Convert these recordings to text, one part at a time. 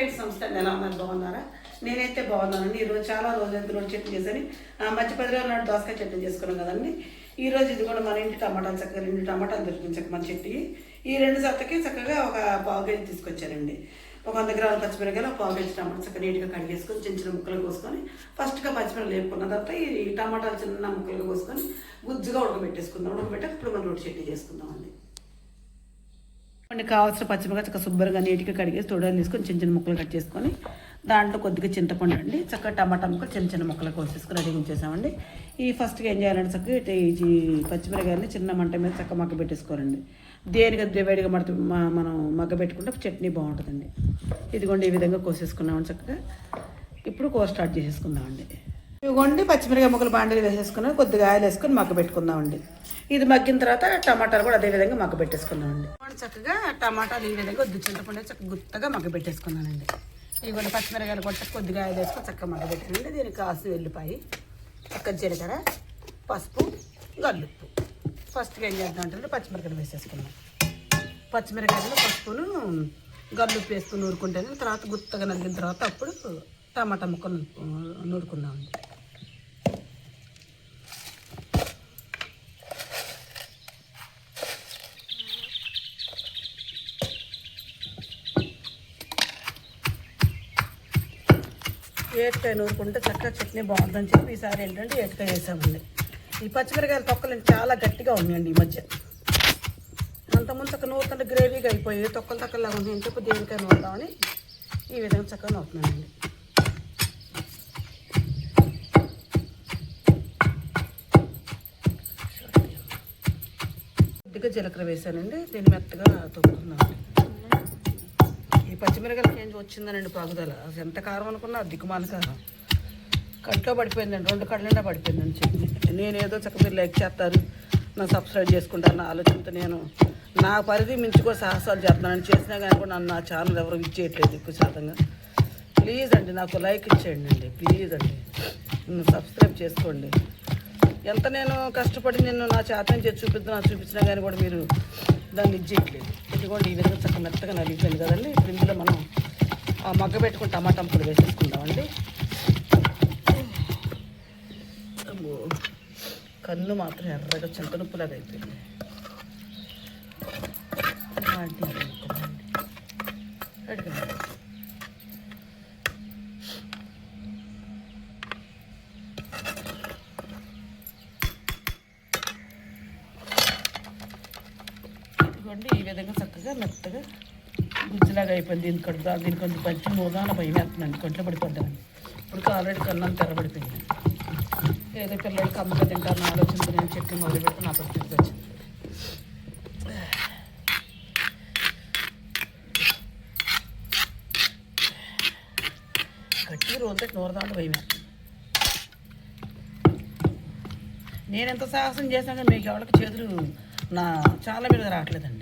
Friends సంస్థ అండి. ఎలా ఉన్నారు బాగున్నారా? నేనైతే బాగున్నానండి ఈరోజు చాలా రోజులు ఎంత రోజు చట్నీ చేశాను. మధ్య పది రోజుల నాడు దోసకాయ చట్నీ చేసుకున్నాం కదండి. ఈ రోజు ఇది కూడా మన ఇంటి టమాటాలు చక్కగా రెండు టమాటాలు దొరికింది చక్క మన చట్నీ ఈ రెండు సత్తకి చక్కగా ఒక పావు కేజీ తీసుకొచ్చారండి. ఒక వంద గ్రాముల పచ్చిమిరకాయలు ఒక పావు కేజీ టమాటా చక్కగా నీట్గా కడిగేసుకొని చిన్న చిన్న ముక్కలు కోసుకొని ఫస్ట్గా పచ్చిమిరకాయలు వేపుకున్న తర్వాత ఈ టమాటాలు చిన్న ముక్కలు కోసుకొని గుజ్జుగా ఉడకబెట్టేసుకుందాం. ఉడకబెట్టి అప్పుడు మనం రోటి చట్నీ చేసుకుందామండి. మనకి కావాల్సిన పచ్చిమిరపకాయ చక్కగా శుభ్రంగా నీట్గా కడిగేసి తొడలు తీసుకొని చిన్న చిన్న ముక్కలు కట్ చేసుకొని దాంట్లో కొద్దిగా చింతపండు అండి. చక్కగా టమాటా ముక్కలు చిన్న చిన్న ముక్కలు కోసేసుకొని రెడీ ఉంచేసామండి. ఈ ఫస్ట్గా ఏం చేయాలంటే చక్కగా ఇటు ఈ పచ్చిమిరకాయలని చిన్న మంట మీద చక్కగా మగ్గ పెట్టేసుకోవాలండి. దేనికి అది వేడిగా మడత మనం మగ్గ పెట్టుకుంటే చట్నీ బాగుంటుందండి. ఇదిగోండి ఈ విధంగా కోసేసుకున్నామండి చక్కగా. ఇప్పుడు కూర స్టార్ట్ చేసేసుకుందామండి. ఇవ్వండి పచ్చిమిరకాయ ముక్కలు బాండీలు వేసేసుకున్నాం కొద్దిగా ఆయిల్ వేసుకుని మగ్గ పెట్టుకుందామండి. ఇది మగ్గిన తర్వాత టమాటాలు కూడా అదే విధంగా మగ్గ పెట్టేసుకున్నామండి చక్కగా టమాటాలు ఈ విధంగా వద్దు చింతపండు చక్కగా గుత్తగా మగ్గ పెట్టేసుకున్నానండి. ఇవి కూడా పచ్చిమిరకాయలు కొట్ట కొద్దిగా ఆయిల్ వేసుకొని చక్కగా మగ్గ పెట్టానండి. దీనికి కాసు వెళ్ళిపోయి చక్క జీలకర్ర పసుపు గల్లుప్పు. ఫస్ట్గా ఏం చేద్దాం అంటే పచ్చిమిరకాయలు వేసేసుకున్నాం పచ్చిమిరకాయలు పసుపును గల్లుప్పు వేసుకుని నూరుకుంటాను. తర్వాత గుత్తగా నలిగిన తర్వాత అప్పుడు టమాటా ముక్కలు నూరుకుందామండి. ఏటకాయ నూరుకుంటే చక్కగా చట్నీ బాగుందని చెప్పి ఈసారి ఏంటంటే ఏటకాయ వేసామండి. ఈ పచ్చిమిరకాయల తొక్కలు చాలా గట్టిగా ఉన్నాయండి ఈ మధ్య. అంతకుముందు చక్కగా నూరుతుంటే గ్రేవీగా అయిపోయి తొక్కలు తొక్కలాగా ఉంది అని చెప్పి దేనికాయ నూరుదామని ఈ విధంగా చక్కగా నూరుతున్నానండి. కొద్దిగా జీలకర్ర వేసానండి. దీన్ని మెత్తగా తొక్కుతున్నాను పచ్చిమిరకాయలకి ఏం వచ్చిందనండి పాగుదల. అసలు ఎంత కారం అనుకున్నా దిక్కుమాల కారం. కట్లో పడిపోయిందండి రెండు కళ్ళ పడిపోయిందని చెప్పి నేను ఏదో చక్కగా మీరు లైక్ చేస్తారు నా సబ్స్క్రైబ్ చేసుకుంటారు నా ఆలోచనతో నేను నా పరిధి మించుకో సాహసాలు చేస్తున్నాను చేసినా కానీ కూడా నన్ను నా ఛానల్ ఎవరు ఇచ్చేయట్లేదు ఎక్కువ శాతంగా. ప్లీజ్ అండి నాకు లైక్ ఇచ్చేయండి అండి ప్లీజ్ అండి. సబ్స్క్రైబ్ చేసుకోండి. ఎంత నేను కష్టపడి నేను నా చేతనం చేసి చూపిద్దాం చూపించినా కానీ కూడా మీరు దాన్ని ఇచ్చేయట్లేదు ఇదిగోండి ఈ విధంగా చక్కగా మెత్తగా నలిగిపోయింది కదండి. ఇప్పుడు ఇందులో మనం మగ్గ పెట్టుకుని టమాటా ముక్కలు వేసేసుకుందామండి. అమ్మో, కన్ను మాత్రం ఎర్రగా చింతనుప్పులాగా అయిపోయింది. చూడండి. ఈ విధంగా చక్కగా మెత్తగా గుజ్జులాగా అయిపోయింది. దీని కడుపు దీని కొంచెం పచ్చి మూదాన భయం వేస్తుందండి. కొంట్లో పడిపోద్దామని ఇప్పుడు ఆల్రెడీ కన్నం తెరబడిపోయింది. ఏదో పిల్లలకి కమ్మగా తింటారని ఆలోచనతో నేను చట్నీ మొదలు పెట్టి నా పరిస్థితికి వచ్చింది. గట్టి రోజు నూరదాంట్లో భయం వేస్తుంది నేను ఎంత సాహసం చేశాను మీకు ఎవరికి చేతులు నా చాలా మీద రావట్లేదండి.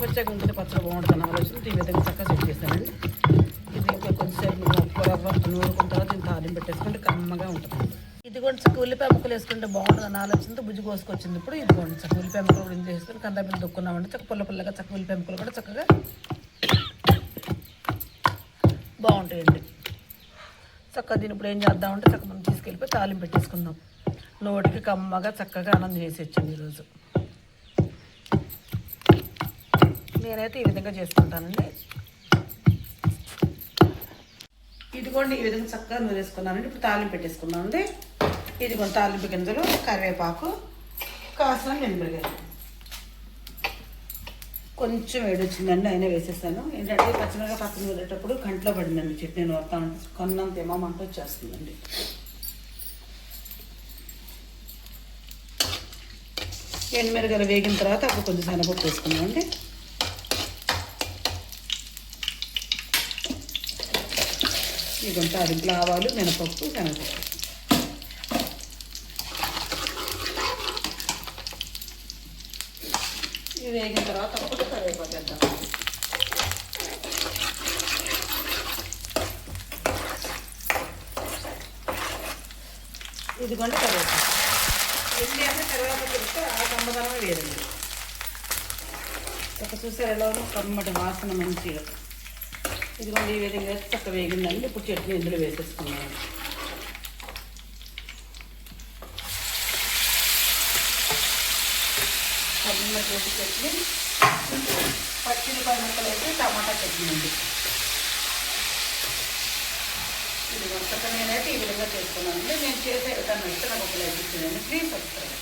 కొంచెం ఉంటే పచ్చగా ఉంటుంది పచ్చడి బాగుంటుంది ఆలోచన ఈ విధంగా చక్కగా సెట్ చేస్తానండి. ఇది ఇంకా కొంచెంసేపు రవ్వ నూరుకున్న తర్వాత దీన్ని తాలింపు పెట్టేసుకుంటే కమ్మగా ఉంటుంది. ఇదిగోండి చక్క ఉల్లిపాయ ముక్కలు వేసుకుంటే బాగుంటుంది అని ఆలోచనతో బుజ్జి కోసుకొచ్చింది ఇప్పుడు. ఇదిగోండి చక్క ఉల్లిపాయ ముక్కలు కూడా ఇందులో వేసుకొని కందపిల్లి దొక్కున్నామండి. చక్క పుల్ల పుల్లగా చక్క ఉల్లిపాయ ముక్కలు కూడా చక్కగా బాగుంటాయండి. చక్కగా దీని ఇప్పుడు ఏం చేద్దామంటే చక్కగా మనం తీసుకెళ్ళిపోయి తాలింపు పెట్టేసుకుందాం. నోటికి కమ్మగా చక్కగా ఆనందం చేసి వచ్చింది ఈరోజు. నేనైతే ఈ విధంగా చేసుకుంటానండి. ఇదిగోండి ఈ విధంగా చక్కగా నూనె వేసుకున్నానండి. ఇప్పుడు తాలింపు పెట్టేసుకున్నామండి ఇదిగోండి తాలింపు గింజలు కరివేపాకు కాసిన మినపగాయలు కొంచెం వేడి వచ్చిందండి అయినా వేసేసాను. ఏంటంటే పచ్చిమిరగా పక్కన వెళ్ళేటప్పుడు కంట్లో పడిందండి చట్నీ నూరుతా ఉంటుంది కొన్నంత ఏమంట వచ్చేస్తుందండి. ఎండుమిరగాయలు వేగిన తర్వాత అప్పుడు కొంచెం శనగపప్పు వేసుకుందామండి. ఇదంతా అదింట్లో ఆవాలు మినపప్పు శనగపప్పు. ఇది వేగిన తర్వాత అప్పుడు కరివేపాకు వేద్దాం. ఇదిగోండి కరివేపాకు. ఎన్ని అంటే కరివేపాకు తిరిగితే ఆ కమ్మదనమే వేరండి. ఒక చూసారు ఎలా ఉందో కమ్మటి వాసన మంచిగా. ఇదిగోండి ఈ విధంగా చక్క వేగిందండి. ఇప్పుడు చట్నీ ఇందులో వేసేసుకున్నాను కమ్మటి చట్నీ పచ్చిమిరపాయ ముక్కలు అయితే టమాటా చట్నీ అండి. ఇది మొత్తం నేనైతే ఈ విధంగా చేసుకున్నాను నేను చేసే విధానం ఇస్తే నాకు ఒక లైక్ ఇచ్చిందండి ప్లీజ్ సబ్స్క్రైబ్